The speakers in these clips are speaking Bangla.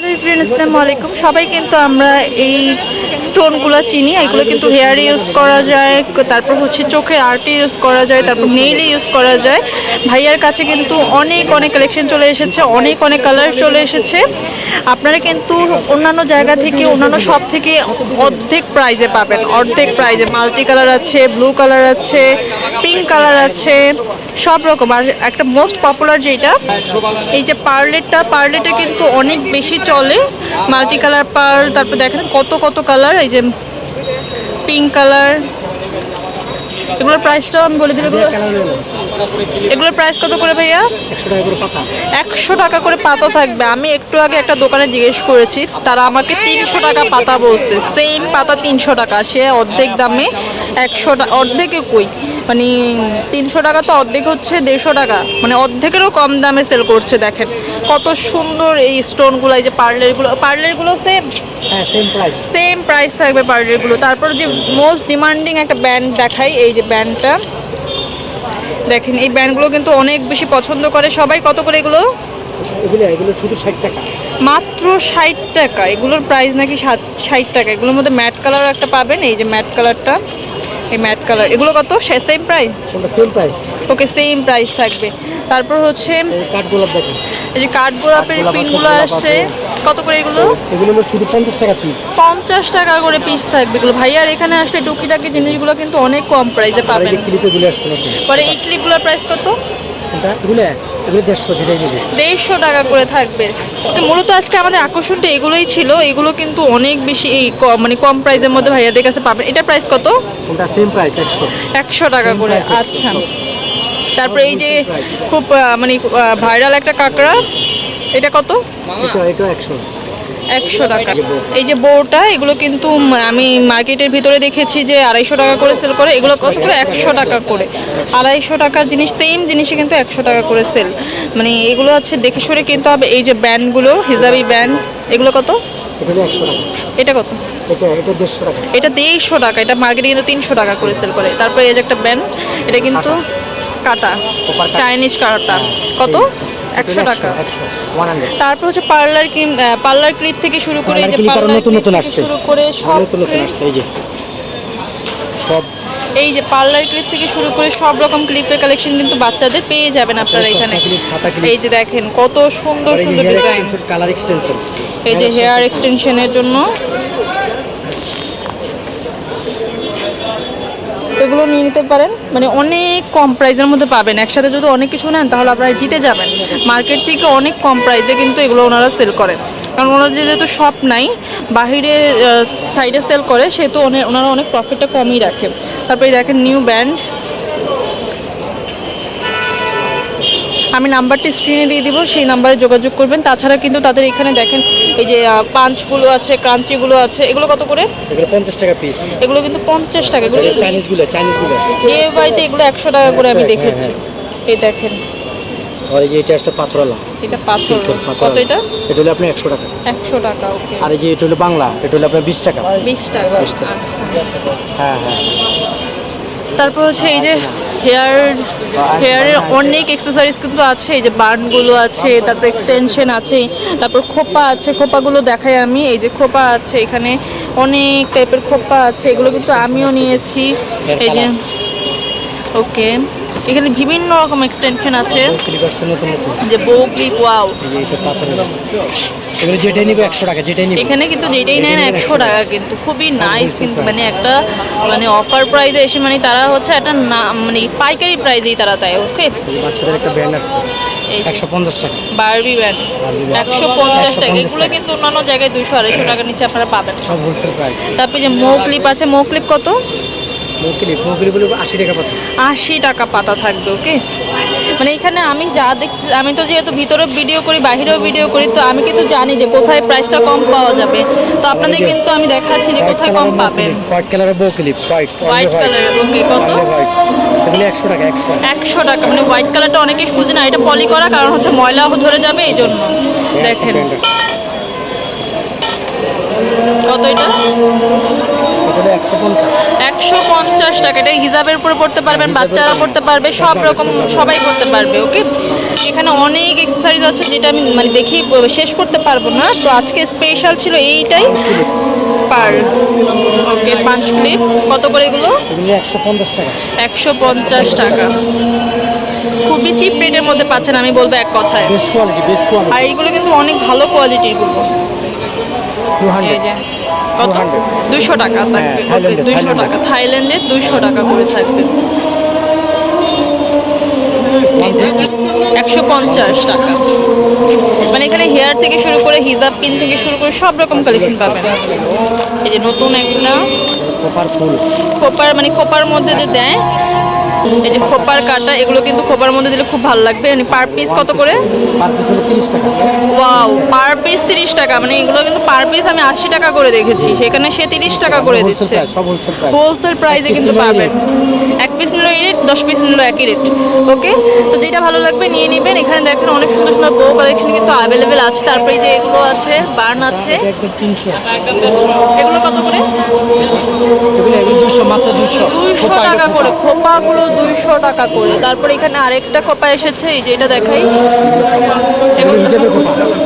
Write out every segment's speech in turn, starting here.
হ্যালো আসসালামু আলাইকুম সবাই কিন্তু আমরা এই স্টোনগুলো চিনি। এগুলো কিন্তু হেয়ারে ইউজ করা যায়, তারপর হচ্ছে চোখে আর্টে ইউজ করা যায়, তারপর নেইলে ইউজ করা যায়। ভাইয়ার কাছে কিন্তু অনেক অনেক কালেকশন চলে এসেছে, অনেক অনেক কালার চলে এসেছে। আপনারা কিন্তু অন্যান্য জায়গা থেকে, অন্যান্য সব থেকে অর্ধেক প্রাইজে পাবেন। অর্ধেক প্রাইজে মাল্টি কালার আছে ব্লু কালার আছে পিঙ্ক কালার আছে, সব রকম। আর একটা মোস্ট পপুলার যেটা, এই যে পার্লেটটা পার্লেটে কিন্তু অনেক বেশি চলে। মাল্টি কালার পার্ল তারপর দেখেন কত কত কালার এই যে পিঙ্ক কালার এগুলোর প্রাইসটাও আমি বলে দিলে এগুলোর প্রাইস কত করে ভাইয়া? একশো টাকা করে পাতা। থাকবে। আমি একটু আগে একটা দোকানে জিজ্ঞেস করেছি তারা আমাকে তিনশো টাকা পাতা বলছে। সেম পাতা তিনশো টাকা সে অর্ধেক দামে একশো অর্ধেকে কই মানে তিনশো টাকা তো অর্ধেক হচ্ছে দেড়শো টাকা। মানে অর্ধেকেরও কম দামে সেল করছে দেখেন। কত সুন্দর এই স্টোনগুলো এই যে পার্লারগুলো পার্লারগুলো সেম হ্যাঁ সেম প্রাইস সেম প্রাইস থাকবে পার্লারগুলো। তারপর যে মোস্ট ডিমান্ডিং একটা ব্যান্ড দেখাই এই যে ব্যান্ডটা দেখেন এই ব্যান্ডগুলো কিন্তু অনেক বেশি পছন্দ করে। সবাই কত করে এগুলো? এগুলো এগুলো শুধু ষাট টাকা। মাত্র ষাট টাকা। এগুলোর প্রাইস নাকি ষাট টাকা। এগুলোর মধ্যে ম্যাট কালার একটা পাবেন এই যে ম্যাট কালারটা এই ম্যাট কালার এগুলো কত? Same price same price okay same price থাকবে। তারপর হচ্ছে এই কাঠগোলাপ দেখেন। এই যে কাঠ গোলাপের পিনগুলো আসছে। কত করে এগুলো? এগুলো শুধু পঞ্চাশ টাকা পিস পঞ্চাশ টাকা করে পিস থাকবে এগুলো। ভাই আর এখানে আসলে টুকিটাকি জিনিসগুলো কিন্তু অনেক কম প্রাইসে পাবেন। পরে এই ক্লিপগুলোর প্রাইস কত? দেড়শো টাকা করে থাকবে। তো মূলত আজকে আমাদের আকর্ষণটা এগুলোই ছিল। এগুলো কিন্তু অনেক বেশি এই মানে কম প্রাইসের মধ্যে ভাইয়াদের কাছে পাবেন। এটা প্রাইস কত? সেম প্রাইস একশো। টাকা করে। আচ্ছা। 100 তারপরে এই যে খুব মানে ভাইরাল একটা কাঁকড়া এটা কত? এটা একশো। একশো টাকা। এই যে বউটা এগুলো কিন্তু আমি মার্কেটের ভিতরে দেখেছি যে আড়াইশো টাকা করে সেল করে এগুলো কত করে একশো টাকা করে। আড়াইশো টাকার জিনিস সেম জিনিসে কিন্তু একশো টাকা করে সেল মানে এগুলো হচ্ছে দেখে শুনে কিনতে হবে এই যে ব্যান্ডগুলো হিজাবি ব্যান্ড এগুলো কত? এটা একশো টাকা। এটা কত? এটা দেড়শো টাকা। এটা মার্কেটে কিন্তু তিনশো টাকা করে সেল করে। তারপরে এই যে একটা ব্যান্ড এটা কিন্তু কাটা চাইনিজ কাটা। কত? একশো টাকা। তারপর হচ্ছে পার্লার ক্রিম পার্লার ক্লিপ থেকে শুরু করে এই যে পার্লার নতুন নতুন আসছে। শুরু করে সব নতুন নতুন আসছে এই যে। সব। এই যে পার্লার ক্লিপ থেকে শুরু করে সব রকম ক্লিপের কালেকশন কিন্তু বাচ্চাদের পেয়ে যাবেন আপনারা এখানে। এই যে দেখেন কত সুন্দর সুন্দর ডিজাইন কালার এক্সটেনশন এই যে হেয়ার এক্সটেনশনের জন্য এগুলো নিয়ে নিতে পারেন। মানে অনেক কম প্রাইসের মধ্যে পাবেন। একসাথে যদি অনেক কিছু নেন, তাহলে আপনারা জিতে যাবেন। মার্কেট থেকে অনেক কম প্রাইসে কিন্তু এগুলো ওনারা সেল করেন। কারণ ওনারা যেহেতু শপ নাই, বাহিরে সাইডে সেল করে, সেহেতু ওনারা অনেক প্রফিটটা কমই রাখে। তারপরে দেখেন নিউ ব্যান্ড আমি নাম্বারটি স্ক্রিনে দিয়ে দিব, সেই নাম্বারে যোগাযোগ করবেন। তাছাড়া কিন্তু তাদের এখানে দেখেন এই যে পাঞ্চগুলো আছে ক্রাঞ্চিগুলো আছে এগুলো কত করে? এগুলো পঞ্চাশ টাকা পিস এগুলো কিন্তু পঞ্চাশ টাকা এগুলো চাইনিজগুলো চাইনিজগুলো বিয়ে বাড়িতে এগুলো একশো টাকা করে আমি দেখেছি। এই দেখেন। আর এই যে এটা আছে পাথরওয়ালা এটা কত এটা? এটা হলো আপনার টাকা। একশো টাকা ওকে। আর এই যে এটা হলো বাংলা এটা হলো আপনার বিশ টাকা। বিশ টাকা বিশ টাকা। আচ্ছা। হ্যাঁ হ্যাঁ। তারপর হচ্ছে এই যে হেয়ার হেয়ারের অনেক এক্সেসরিজ কিন্তু আছে এই যে বার্নগুলো আছে তারপর এক্সটেনশন আছে তারপর খোপা আছে খোপাগুলো দেখাই আমি এই যে খোপা আছে এখানে অনেক টাইপের খোপা আছে এগুলো কিন্তু আমিও নিয়েছি এই যে ওকে এখানে বিভিন্ন রকম এক্সটেনশন আছে যে বউ ক্লিপ ওয়াও এগুলো যেটাই নিবে একশো টাকা যেটাই নিবে। এখানে কিন্তু যেটাই নেন একশো টাকা কিন্তু খুবই নাইস কিন্তু মানে একটা মানে অফার প্রাইসে এসে মানে তারা হচ্ছে একটা না মানে পাইকারি প্রাইসেই তারা দেয় ওকে বাচ্চাদের একটা ব্যান্ড আসছে এই একশো পঞ্চাশ টাকা। Barbie band. একশো পঞ্চাশ টাকা 150 এগুলো কিন্তু অন্যান্য জায়গায় দুইশো আড়াইশো টাকার নিচে আপনারা পাবেন। সব হোলসেল প্রাইস তারপরে যে মো ক্লিপ আছে মো ক্লিপ কত? মোকলিপ মোকলিপ বলে আশি টাকা পাতা। আশি টাকা পাতা থাকবে ওকে মানে এখানে আমি যা দেখছি আমি তো যেহেতু ভিতরে ভিডিও করি বাহিরেও ভিডিও করি তো আমি কিন্তু জানি যে কোথায় প্রাইসটা কম পাওয়া যাবে। তো আপনাদের কিন্তু আমি দেখাচ্ছি যে কোথায় কম পাবেন। হোয়াইট কালারের বউ ক্লিপ হোয়াইট হোয়াইট কালারের ওকে কত? হোয়াইট এগুলো একশো টাকা একশো। একশো টাকা মানে হোয়াইট কালারটা অনেকেই খুঁজে না এটা পলি করা কারণ হচ্ছে ময়লা ধরে যাবে এই জন্য। দেখেন। কত এটা? একশো পঞ্চাশ। একশো পঞ্চাশ টাকা। এটা হিজাবের উপরে পড়তে পারবেন বাচ্চারা পড়তে পারবে সব রকম সবাই করতে পারবে ওকে? এখানে অনেক এক্সেসরিজ আছে যেটা আমি মানে দেখি শেষ করতে পারব না। তো আজকে স্পেশাল ছিল এইটাই। পার। ওকে পাঁচ ক্লিপ কত করে এগুলো? একশো পঞ্চাশ টাকা। একশো পঞ্চাশ টাকা। খুবই চিপ রেটের মধ্যে পাচ্ছেন আমি বলব এক কথায়। বেস্ট কোয়ালিটি বেস্ট আর এইগুলো কিন্তু অনেক ভালো কোয়ালিটিরগুলো। কত 200 দুশো টাকা থাকবে হ্যাঁ, দুইশো থাইল্যান্ডের। টাকা। থাইল্যান্ডের দুইশো টাকা করে থাকবে। একশো পঞ্চাশ টাকা। মানে এখানে হেয়ার থেকে শুরু করে হিজাব পিন থেকে শুরু করে সব রকম কালেকশন পাবেন। এই যে নতুন একটা কপার ফুল খোপার মানে খোপার মধ্যে যে দেয় এই যে খোপার কাটা এগুলো কিন্তু খোপার মধ্যে দিলে খুব ভালো লাগবে। মানে পার পিস কত করে? পার পিস হলো তিরিশ টাকা। ওয়াও পার পিস তিরিশ টাকা। মানে এগুলো কিন্তু পার পিস আমি আশি টাকা করে দেখেছি। সেখানে সে তিরিশ টাকা করে দিচ্ছে। হোলসেল প্রাইসে কিন্তু পাবেন। পিস নিলো এই রেট দশ পিস নিলো একই রেট ওকে তো যেটা ভালো লাগবে নিয়ে নেবেন। এখানে দেখেন অনেক সুন্দর সুন্দর বউ কালেকশন কিন্তু অ্যাভেলেবেল আছে। তারপরে যে এগুলো আছে বার্ন আছে। এগুলো কত করে? দুশো মাত্র দুশো। টাকা করে। খোপাগুলো দুইশো টাকা করে। তারপর এখানে আরেকটা খোপা এসেছে এই যে এটা দেখাই।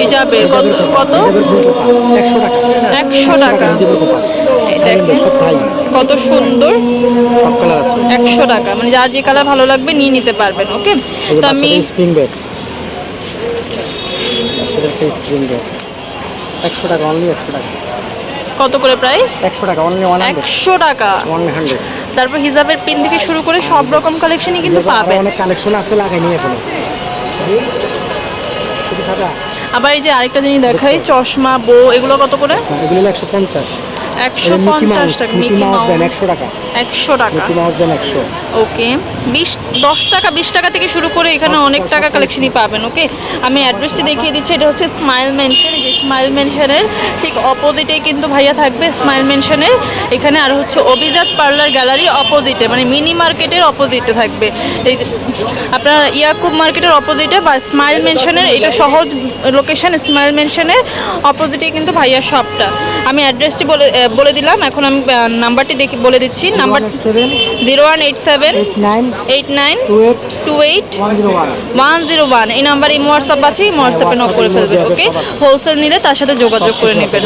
হিজাবের কত? কত? একশো টাকা। একশো টাকা। কত সুন্দর। একশো টাকা। মানে যার যে কালার ভালো লাগবে নিয়ে নিতে পারবেন ওকে? তো আমি স্প্রিং বেড বেড একশো টাকা অনলি একশো টাকা। কত করে প্রাইস একশো টাকা অনলি ওয়ান একশো টাকা। ওয়ান হান্ড্রেড তারপর হিজাবের পিন থেকে শুরু করে সব রকম কালেকশনই কিন্তু পাবেন। অনেক কালেকশন আছে এখনও। আবার এই যে আরেকটা জিনিস দেখাই চশমা বো এগুলো কত করে? এগুলো একশো পঞ্চাশ। একশো পঞ্চাশ টাকা মিকি মিকি মাউস দেন একশো টাকা। একশো টাকা। মিকি মাউস দেন একশো। ওকে বিশ দশ টাকা বিশ টাকা থেকে শুরু করে এখানে অনেক টাকা কালেকশনই পাবেন ওকে আমি অ্যাড্রেসটি দেখিয়ে দিচ্ছি এটা হচ্ছে স্মাইল মেনশন যে স্মাইল মেনশনের ঠিক অপোজিটেই কিন্তু ভাইয়া থাকবে স্মাইল মেনশনের এখানে আর হচ্ছে অভিজাত পার্লার গ্যালারি অপোজিটে মানে মিনি মার্কেটের অপোজিটে থাকবে। এই আপনার ইয়াকুব মার্কেটের অপোজিটে বা স্মাইল মেনশনের এটা সহজ লোকেশন স্মাইল মেনশনের অপোজিটে কিন্তু ভাইয়ার শপটা আমি অ্যাড্রেসটি বলে বলে দিলাম। এখন আমি নাম্বারটি দেখি, বলে দিচ্ছি। Number zero one eight seven eight nine two eight one zero one এই নাম্বার ইমো হোয়াটসঅ্যাপ আছে এই হোয়াটসঅ্যাপে নক করে ফেলবেন, ওকে? হোলসেল নিলে তার সাথে যোগাযোগ করে নেবেন।